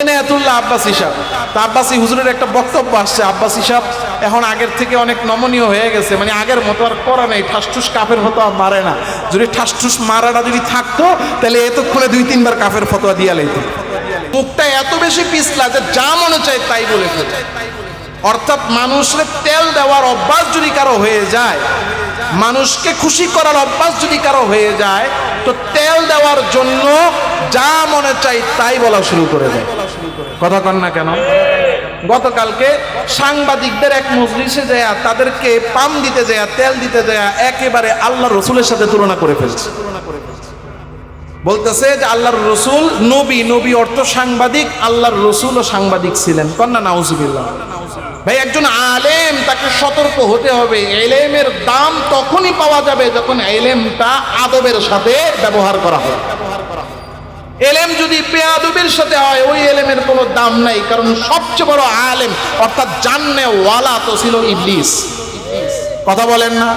মানে মুখটা এত বেশি পিছলা যে যা মনে চায় তাই বলে অর্থাৎ মানুষের তেল দেওয়ার অভ্যাস যদি কারও হয়ে যায়, মানুষকে খুশি করার অভ্যাস যদি কারও হয়ে যায়, তো তেল দেওয়ার জন্য যা মনে চাই তাই বলা শুরু করে দেয়। কথা কন না কেন? গতকালকে সাংবাদিকদের এক মজলিসে যায় তাদেরকে পাম দিতে যায় তেল দিতে যায় একেবারে আল্লাহ রসুলের সাথে তুলনা করে ফেলছে। বলতেছে যে আল্লাহর রসুল নবী নবী অর্থ সাংবাদিক, আল্লাহর রসুল ও সাংবাদিক ছিলেন। কন্যা নাউজুবিল্লাহ। ভাই, একজন আলেম, তাকে সতর্ক হতে হবে। এলেমের দাম তখনই পাওয়া যাবে যখন এলেমটা আদবের সাথে ব্যবহার করা হয়। এলেম যদি বেয়াদবের সাথে হয়, ওই এলেমের কোনো দাম নাই, কারণ সবচেয়ে বড় আলেম, অর্থাৎ জান্নে ওয়ালা তো ছিল ইবলিস। কথা বলেন না?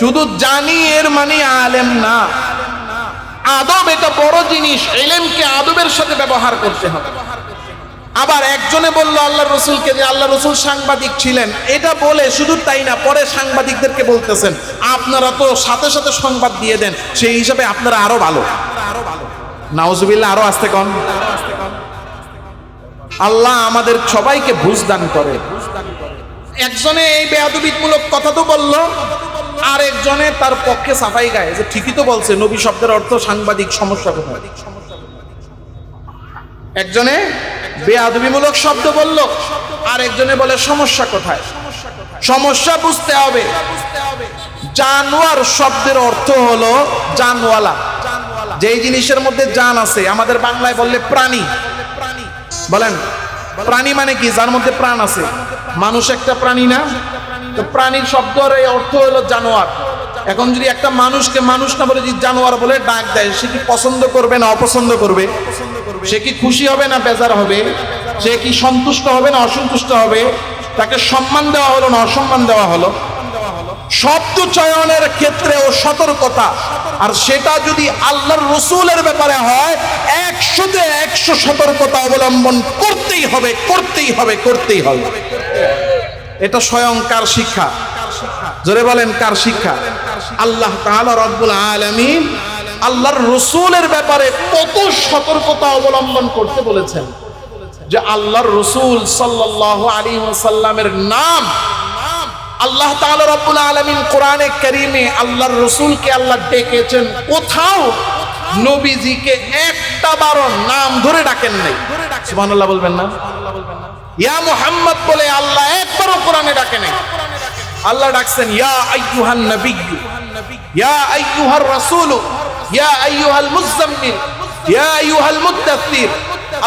শুধু জানি এর মানে আলেম না। আদব এটা বড় জিনিস, এলেমকে আদবের সাথে ব্যবহার করতে হবে। আবার একজনে বলল আল্লাহ রসুলকে যে আল্লাহ রসুল সাংবাদিক ছিলেন, এটা বলে শুধু তাই না, পরে সাংবাদিকদেরকে বলতেছেন, আপনারা তো সাথে সাথে সংবাদ দিয়ে দেন, সেই হিসাবে আপনারা আরও ভালো। নাউজুবিল্লাহ, আরও আসতে কন। আল্লাহ আমাদের সবাইকে বুঝ দান করে। একজনে এই বেয়াদবিদমূলক কথা তো বলল আর একজনে তার পক্ষে সাফাই গায়। যে ঠিকই তো বলছে, নবী শব্দের অর্থ সাংবাদিক সমস্যা কোথায়? একজনে বেয়াদবিমূলক শব্দ বলল আর একজনে বলে সমস্যা কোথায়? সমস্যা বুঝতে হবে। জানোয়ার শব্দের অর্থ হলো জানওয়ালা। যেই জিনিসের মধ্যে জান আছে, আমাদের বাংলায় বললে প্রাণী। প্রাণী বলেন, প্রাণী মানে কি? যার মধ্যে প্রাণ আছে। মানুষ একটা প্রাণী না? তো প্রাণীর শব্দের এই অর্থ হলো জানোয়ার। এখন যদি একটা মানুষকে মানুষ না বলে, যদি জানোয়ার বলে, ডাক দেয়, সে কি পছন্দ করবে না অপছন্দ করবে? সে কি খুশি হবে না বেজার হবে? সে কি সন্তুষ্ট হবে না অসন্তুষ্ট হবে? তাকে সম্মান দেওয়া হলো না অসম্মান দেওয়া হলো? শব্দ চয়নের ক্ষেত্রেও সতর্কতা। আর সেটা যদি আল্লাহর রসুলের ব্যাপারে হয়, একশোতে একশো সতর্কতা অবলম্বন করতেই হবে করতেই হবে করতেই হবে। এটা স্বয়ং কার শিক্ষা? জোরে বলেন, কার শিক্ষা? আল্লাহ তাআলা রব্বুল আলামিন আল্লাহর রসুলের ব্যাপারে কত সতর্কতা অবলম্বন করতে বলেছেন যে আল্লাহর রসুল সাল্লাল্লাহু আলাইহি সাল্লামের নাম আল্লাহ তাআলা রব্বুল আলামিন কোরআনে কারীমে আল্লাহর রসুলকে আল্লাহ ডেকেছেন। কোথাও নবীজিকে একটা বারো নাম ধরে ডাকেন নাই। সুবহানাল্লাহ বলবেন না? ইয়া মুহাম্মদ বলে আল্লাহ একবারও কোরআনে ডাকে নাই। আল্লাহ ডাকছেন, ইয়া আইয়ুহান নাবিয়্যু, ইয়া আইয়ুহার রাসূল, ইয়া আইয়ুহাল মুজাম্মিল ইয়া আইয়ুহাল মুদ্দাথির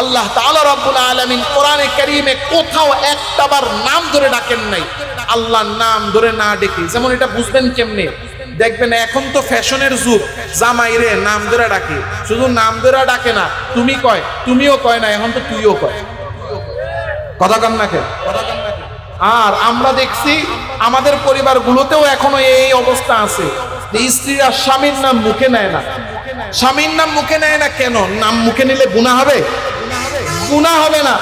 আল্লাহ তাআলা রব্বুল আলামিন কোরআনে কারীমে কোথাও একটাবার নাম ধরে ডাকেন নাই। আল্লাহর নাম ধরে না ডেকে। যেমন এটা বুঝবেন কেমনে? দেখবেন এখন তো ফ্যাশনের যুগ। জামাইরে নাম ধরে ডাকে। শুধু নাম ধরে ডাকে না, তুমি কয়, তুমিও কয় না, এখন তো তুইও কয়। কথা কান না আর আমরা দেখছি, আমাদের পরিবারগুলোতেও এখনও এই অবস্থা আছে। স্ত্রীরা স্বামীর নাম মুখে নেয় না। স্বামীর নাম মুখে নেয় না কেন? নাম মুখে নিলে গুণা হবে? গুণা হবে না।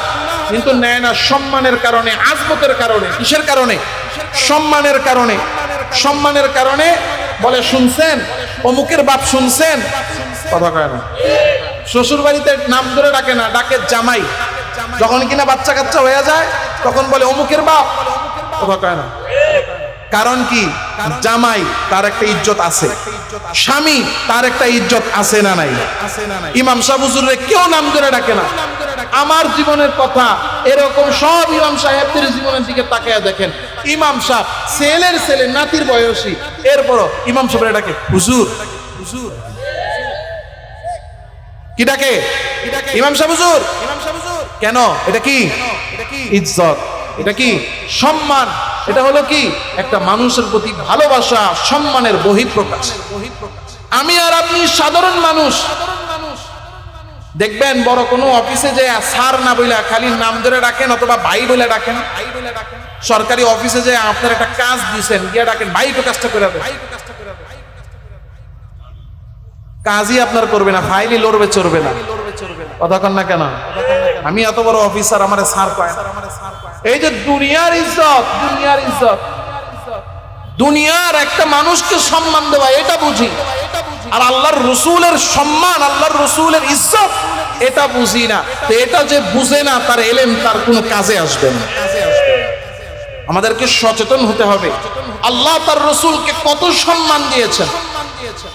কিন্তু নেয় না সম্মানের কারণে, আজমতের কারণে। কিসের কারণে? সম্মানের কারণে। সম্মানের কারণে বলে, শুনছেন? অমুকের বাপ শুনছেন? কথা কয় না। শ্বশুর বাড়িতে নাম ধরে ডাকে না, ডাকে জামাই। যখন কিনা বাচ্চা কাচ্চা হয়ে যায়, তখন বলে, অমুকের বাপ? কথা কয় না। কারণ কি? জামাই তার একটা ইজ্জত আছে। স্বামী তার একটা ইজ্জত আছে না নাই? ইমাম সাহেব হুজুরে কেউ নাম ধরে ডাকে না। আমার জীবনের কথা, এরকম সব ইমাম সাহেবদের জীবনের দিকে তাকায় দেখেন। ইমাম সাহেব, ছেলের ছেলে, নাতির বয়সী। এরপরও ইমাম সাহেবের ডাকে, হুজুর হুজুর। কি ডাকে? ইমাম সাহেব, হুজুর। ইমাম সাহেব হুজুর কেন? এটা কি? ইজ্জত। এটা কি? সম্মান। এটা হলো কি? একটা মানুষের প্রতি ভালোবাসা, সম্মানের বহিঃপ্রকাশ। আমি আর আপনি সাধারণ মানুষ। দেখবেন বড় কোনো অফিসে যে স্যার না বইলা খালি নাম ধরে ডাকেন অথবা ভাই বলে ডাকেন। সরকারি অফিসে যে আপনার একটা কাজ দিয়েছেন গিয়ে ডাকেন, ভাই তো কাজটা করে দেন। কাজই আপনার করবে না, ফাইলই লড়বে, চড়বে না। কন না কেন? আমি এত বড় অফিসার, আমার সার পায় এই যে দুনিয়ার ইজ্জত দুনিয়ার ইজ্জত। দুনিয়ার একটা মানুষকে সম্মান দেওয়া, এটা বুঝি। আর আল্লাহর রসুলের সম্মান, আল্লাহর রসুলের ইজ্জত, এটা বুঝি না। তো এটা যে বুঝে না, তার এলেম, তার কোনো কাজে আসবে না। আমাদেরকে সচেতন হতে হবে। আল্লাহ তার রসুলকে কত সম্মান দিয়েছেন,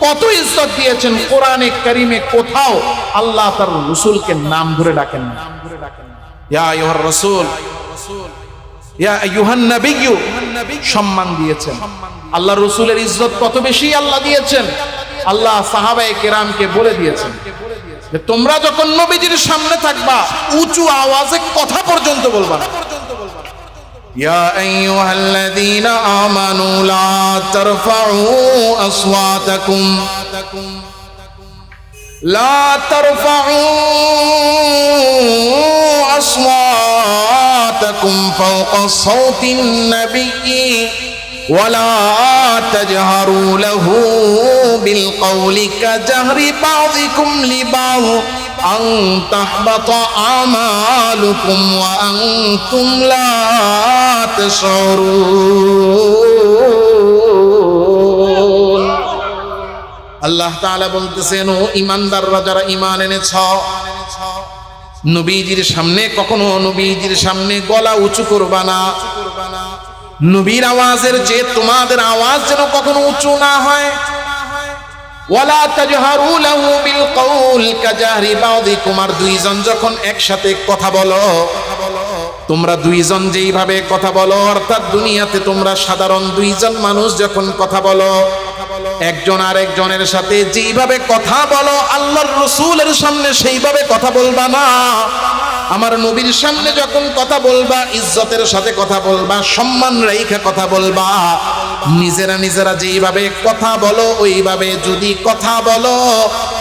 কত ইজ্জত দিয়েছেন, কোরআনে করিমে কোথাও আল্লাহ তার রসুলকে নাম ধরে ডাকেন না। ইয়া আইয়ুহার রাসূল, ইয়া আইয়ুহান নাবিয়্যু, সম্মান দিয়েছেন। আল্লাহ রসুলের ইজ্জত কত বেশি আল্লাহ দিয়েছেন। আল্লাহ সাহাবায়ে কেরামকে বলে দিয়েছেন যে তোমরা যখন নবীজির সামনে থাকবা উঁচু আওয়াজে কথা পর্যন্ত বলবা না يا أيها الذين آمنوا لا ترفعوا أصواتكم لا ترفعوا أصواتكم فوق صوت النبي ولا تجهروا له بالقول كجهر بعضكم لبعض أن تحبط أعمالكم وأنتم لا تشعرون আল্লাহ তাআলা বলতেছেন ও ইমানদাররা যারা ইমান এনেছ নবীজির সামনে কখনো নবীজির সামনে গলা উঁচু করবা না নবীর আওয়াজের যে তোমাদের আওয়াজ যেন কখনো উঁচু না হয়। ওয়ালা দুইজন যখন একসাথে কথা তোমরা দুইজন যেইভাবে কথা বলো, অর্থাৎ দুনিয়াতে তোমরা সাধারণ দুইজন মানুষ যখন কথা বলো, একজন আর একজনের সাথে যেইভাবে কথা বলো, আল্লাহর রসুলের সামনে সেইভাবে কথা বলবা না। আমার নবীর সামনে যখন কথা বলবা, ইজ্জতের সাথে কথা বলবা, সম্মান রেখে কথা বলবা, নিজেরা নিজেরা যেইভাবে কথা বলো, ওইভাবে যদি কথা বলো,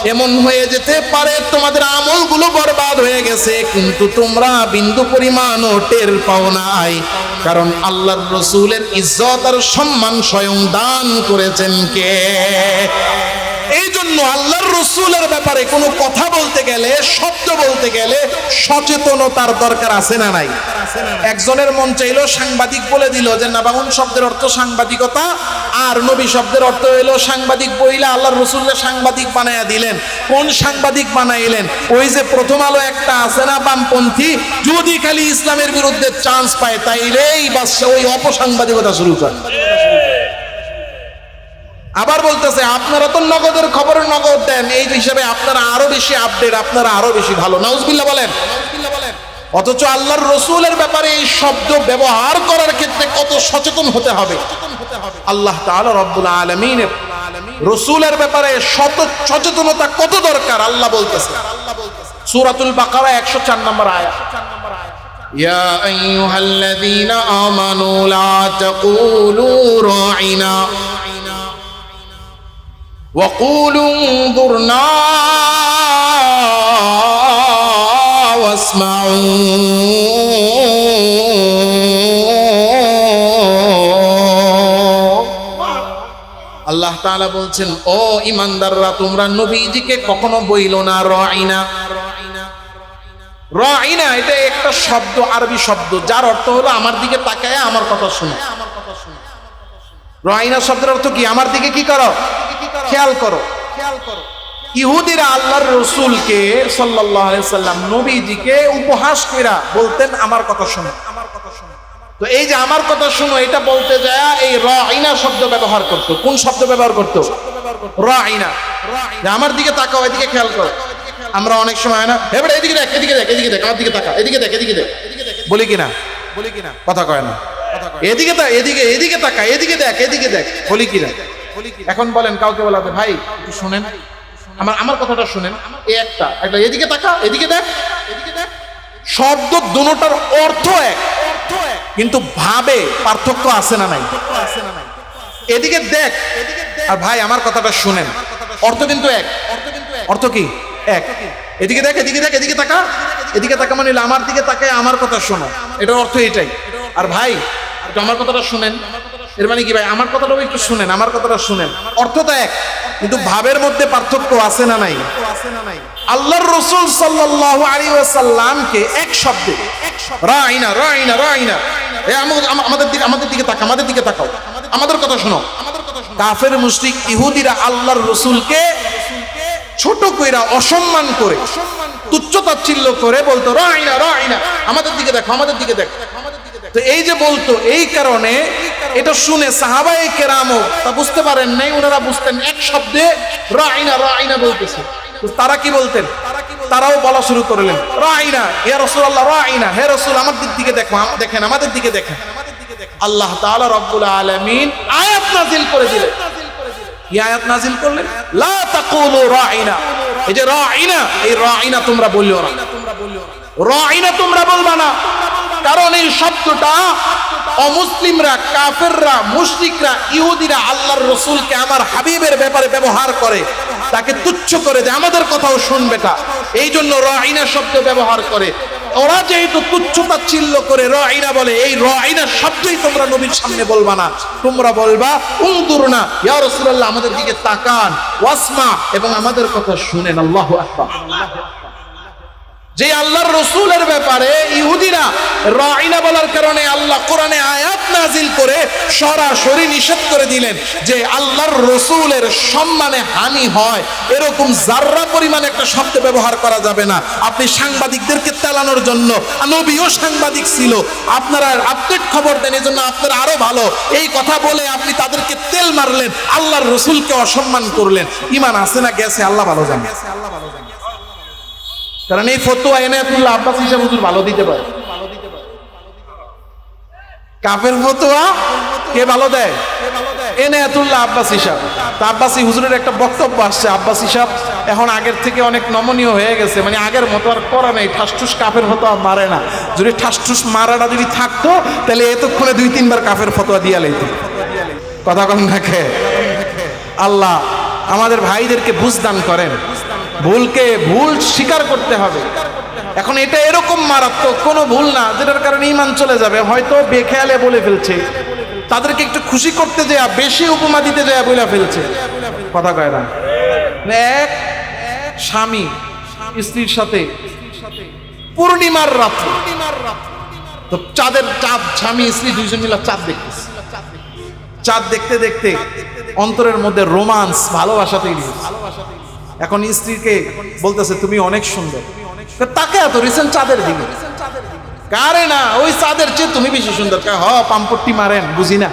এমন হয়ে যেতে পারে তোমাদের আমলগুলো বরবাদ হয়ে গেছে, কিন্তু তোমরা বিন্দু পরিমাণও টের পাও নাই। কারণ আল্লাহর রসুলের ইজ্জত আর সম্মান স্বয়ং দান করেছেন কে? এই জন্য আল্লাহর রসুলের ব্যাপারে কোনো কথা বলতে গেলে, শব্দ বলতে গেলে সচেতনতার দরকার আছে না নাই? একজনের মন চাইলো সাংবাদিক বলে দিল যে, নাবাউন শব্দের অর্থ সাংবাদিকতা, আর নবী শব্দের অর্থ হইল সাংবাদিক বইলে আল্লাহর রসুলের সাংবাদিক বানাইয়া দিলেন। কোন সাংবাদিক বানাইলেন? ওই যে প্রথম আলো একটা আছে না, বামপন্থী? যদি খালি ইসলামের বিরুদ্ধে চান্স পায়, তাইলেই বাস ওই অপসাংবাদিকতা শুরু করে। আবার বলতেছে, আপনারা তো নগদের খবর নগদ দেন, এই হিসাবে আপনারা আরও বেশি আপডেট আপনারা আরও বেশি ভালো। নাউজবিল্লা বলেন। অথচ আল্লাহর রসুলের ব্যাপারে এই শব্দ ব্যবহার করার ক্ষেত্রে কত সচেতন হতে হবে। আল্লাহ তাআলা রসুলের ব্যাপারে শত সচেতনতা কত দরকার, আল্লাহ বলতেছে। সুরাতুল বাকারা 104 নম্বর আয়াত। ইয়া আইয়ুহাল্লাযীনা আমানু লা তাকুলু রাইনা। وقولوا انظرنا واسمعوا আল্লাহ তাআলা বলছেন ও ইমানদাররা তোমরা নবীজিকে কখনো বইলো না রাইনা রাইনা এটা একটা শব্দ আরবি শব্দ যার অর্থ হলো আমার দিকে তাকায় আমার কথা শুনে রাইনা শব্দের অর্থ কি? আমার দিকে কি করো? খেয়াল করো। খেয়াল করো ইহুদিরা আল্লাহর রসুলকে সাল্লাম নবীজিকে উপহাস কইরা বলতেন, আমার কথা শোনো। আমার কথা শোনো তো এই যে আমার কথা শোনো এটা বলতে যায় এই রাইনা শব্দ ব্যবহার করতো। কোন শব্দ ব্যবহার করতো? রাইনা যে আমার দিকে তাকাও, এদিকে খেয়াল করো। আমরা অনেক সময়, না? এবারে এদিকে দেখ এদিকে দেখ এদিকে দেখ, আমার দিকে তাকা এদিকে দেখ এদিকে দেখ বলি কিনা বলি কিনা? কথা কয় না। এদিকে তা এদিকে এদিকে তাকা এদিকে দেখ এদিকে দেখ। বলি কিনা এখন বলেন, কাউকে বলাতে। ভাই, একটু শুনেন। আমার আমার কথাটা শুনেন। এই একটা একটা এদিকে তাকা, এদিকে দেখ। এদিকে দেখ শব্দ দুটোটার অর্থ এক। অর্থ এক কিন্তু ভাবে পার্থক্য আছে না নাই? আছে না নাই এদিকে দেখ। আর ভাই, আমার কথাটা শুনেন। অর্থ কিন্তু এক। অর্থ কিন্তু অর্থ কি? এক। এদিকে দেখ এদিকে দেখ, এদিকে তাকা। এদিকে তাকা মানে হলো আমার দিকে তাকায়, আমার কথা শোনো। এটার অর্থ এটাই। আর ভাই আমার কথাটা শুনেন। এর মানে কি ভাই? আমার কথাটাও একটু শুনেন, আমার কথাটা শুনেন। অর্থ তো এক, কিন্তু ভাবের মধ্যে পার্থক্য আছে না নাই? আল্লাহর রসুল সাল্লাল্লাহু আলাইহি ওয়াসাল্লামকে এক শব্দে, রাইনা রাইনা রাইনা। এ আমা- আমা- আমাদের দিকে আমাদের দিকে তাকাও, আমাদের দিকে তাকাও। আমাদের কথা শোনো। কাফের, মুশরিক, ইহুদিরা আল্লাহর রসুলকে ছোট কইরা অসম্মান করে, তুচ্ছ তাচ্ছিল্য করে বলতো, রাইনা রাইনা। আমাদের দিকে দেখো, আমাদের দিকে দেখো। তো এই যে বলতো, এই কারণে এটা শুনে সাহাবাই কেরামও তা বুঝতে পারেন নাই, ওনারা বুঝতেন এক শব্দে, রাইনা রাইনা বলতেছে। তারা কি বলতেন? তারাও বলা শুরু করলেন, রাইনা হে রসুল্লাহ রাইনা, হে রসুল আমাদের দিকে দেখো, আম- দেখেন, আমাদের দিকে দেখেন। আল্লাহ তাআলা রব্বুল আলামিন আয়াত নাজিল করে দিলেন। কি আয়াত নাজিল করলেন? লা তাকুলু রাইনা এই যে রাইনা, এই রাইনা তোমরা বললিও না। রাইনা তোমরা বলবা না। কারণ এই শব্দটা অমুসলিমরা, কাফেররা, মুশরিকরা, ইহুদিরা আল্লাহর রসুলকে আমার হাবিবের ব্যাপারে ব্যবহার করে, তাকে তুচ্ছ করে দেয়। আমাদের কথাও শুনবে তা। এই জন্য রাইনা শব্দ ব্যবহার করে। ওরা যেহেতু তুচ্ছ তাচ্ছিল্য করে র বলে, এই র শব্দই তোমরা নবীর সামনে বলবা না। তোমরা বলবা উংদুর না ইয়া রাসূলুল্লাহ, আমাদের দিকে তাকান, ওয়াসমা, এবং আমাদের কথা শুনেন। আল্লাহু আকবার। যে আল্লাহর রসুলের ব্যাপারে ইহুদিরা রাইনা বলার কারণে আল্লাহ কোরআনে আয়াত নাজিল করে সরাসরি নিষেধ করে দিলেন যে আল্লাহর রসুলের সম্মানে হানি হয়। এরকম জাররা পরিমাণ একটা শব্দ ব্যবহার করা যাবে না। আপনি সাংবাদিকদেরকে তেলানোর জন্য, নবীও সাংবাদিক ছিল। আপনারা আপডেট খবর দেন এই জন্য আপনারা আরও ভালো। এই কথা বলে আপনি তাদেরকে তেল মারলেন, আল্লাহর রসুলকে অসম্মান করলেন। ইমান আছে না গেছে আল্লাহ ভালো জানে আল্লাহ ভালো জানে। কারণ এই ফতোয়া এনায়াতুল্লাহ আব্বাস হিসাব হুজুর ভালো দিতে পারে। কাফের ফতোয়া কে ভালো দেয়? এনায়াতুল্লাহ আব্বাস হিসাব। তা আব্বাসী হুজুরের একটা বক্তব্য আসছে, আব্বাস হিসাব এখন আগের থেকে অনেক নমনীয় হয়ে গেছে মানে আগের মতো আর করা নেই, ঠাসঠুস কাফের ফতোয়া মারে না। যদি ঠাসঠুস মারাটা যদি থাকতো, তাহলে এতক্ষণে দুই, তিনবার কাফের ফতোয়া দিয়া লাইতো। কথা কম রাখে আল্লাহ আমাদের ভাইদেরকে বুঝদান করেন। ভুলকে ভুল স্বীকার করতে হবে। এখন এটা এরকম মারাত্মক, কোনো ভুল না, যেটার কারণে ইমান চলে যাবে। হয়তো বেখেয়ালে বলে ফেলছে। তাদেরকে একটু খুশি করতে যায় বেশি উপমা দিতে যায় বলে ফেলছে। কথা কয় না? এক স্বামী, স্ত্রীর সাথে পূর্ণিমার রাত তো চাঁদের চাঁদ, স্বামী, স্ত্রী দুইজন মিলে চাঁদ দেখতেছে। চাঁদ দেখতে দেখতে অন্তরের মধ্যে রোমান্স, ভালোবাসা তৈরি। এখন স্ত্রীকে বলতেছে তুমি অনেক সুন্দর। তাকে এত রিসেন্ট চাঁদের দিকে? কারে না ওই চাঁদের চেয়ে তুমি বেশি সুন্দর। হ পাম্পট্টি মারেন বুঝি না।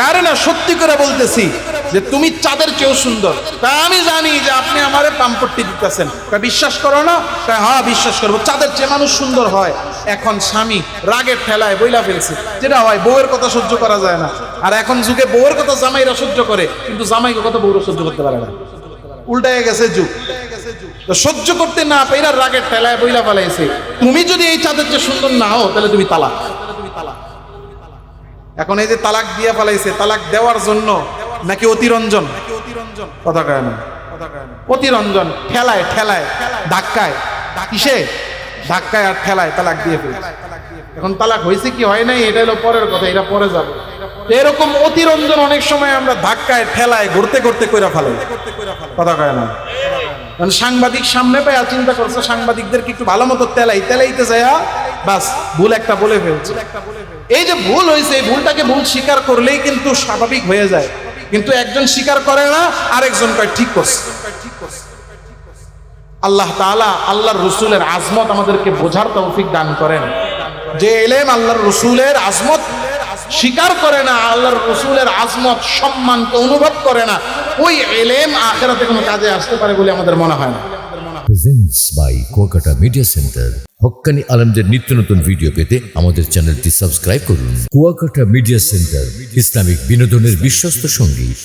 কারে না সত্যি করে বলতেছি যে তুমি চাঁদের চেয়েও সুন্দর। তা আমি জানি যে আপনি আমারে পাম্পট্টি দিতেছেন। কয়, বিশ্বাস করো না? কয়, হ্যাঁ বিশ্বাস করব। চাঁদের চেয়ে মানুষ সুন্দর হয়। এখন স্বামী রাগের ঠেলায় বইলা ফেলছে। যেটা হয় বউয়ের কথা সহ্য করা যায় না। আর এখন যুগে বউয়ের কথা জামাইরা সহ্য করে কিন্তু জামাইকে কথা বউরা সহ্য করতে পারে না। উল্টায় গেছে যুগ। সহ্য করতে না পেরা রাগের ঠেলায় বইলা ফেলাইছে। তুমি যদি এই চাঁদের চেয়ে সুন্দর না হও, তাহলে তুমি তালাক। এখন এই যে তালাক দিয়ে ফেলাইছে, তালাক দেওয়ার জন্য নাকি অতিরঞ্জন? কথা কয় না। অতিরঞ্জন, ঠেলায় ঠেলায়, ধাক্কায়। কিসে? ধাক্কায় আর ঠেলায় তালাক দিয়ে ফেলছে। এখন তালাক হয়েছে কি হয় নাই, এটা হলো পরের কথা, এটা পরে যাবে। এরকম অতিরঞ্জন অনেক সময় আমরা ধাক্কায়, ঠেলায় ঘুরতে ঘুরতে কইরা ফেলাই। কথা কয় না? কারণ সাংবাদিক সামনে পায় চিন্তা করছে, সাংবাদিকদেরকে একটু ভালো মতো তেলাই তেলাইতে যায় বাস, ভুল একটা বলে ফেলছে। এই যে ভুল হয়েছে এই ভুলটাকে ভুল স্বীকার করলেই কিন্তু স্বাভাবিক হয়ে যায়। কিন্তু একজন স্বীকার করে না, আরেকজন কয়, ঠিক করছে। আল্লাহ তাআলা আল্লাহর রসুলের আজমত আমাদেরকে বোঝার তৌফিক দান করেন। যে এলেম আল্লাহর রসুলের আজমত স্বীকার করে না, আল্লাহর রসুলের আজমত, সম্মানকে অনুভব করে না, ওই এলেম আখেরাতে কোনো কাজে আসতে পারে বলে আমাদের মনে হয় না। Presents by Kuakata media centre Haqqani আলমদের নিত্য নতুন ভিডিও পেতে আমাদের চ্যানেলটি সাবস্ক্রাইব করুন। কুয়াকাটা মিডিয়া সেন্টার ইসলামিক বিনোদনের বিশ্বস্ত সঙ্গী।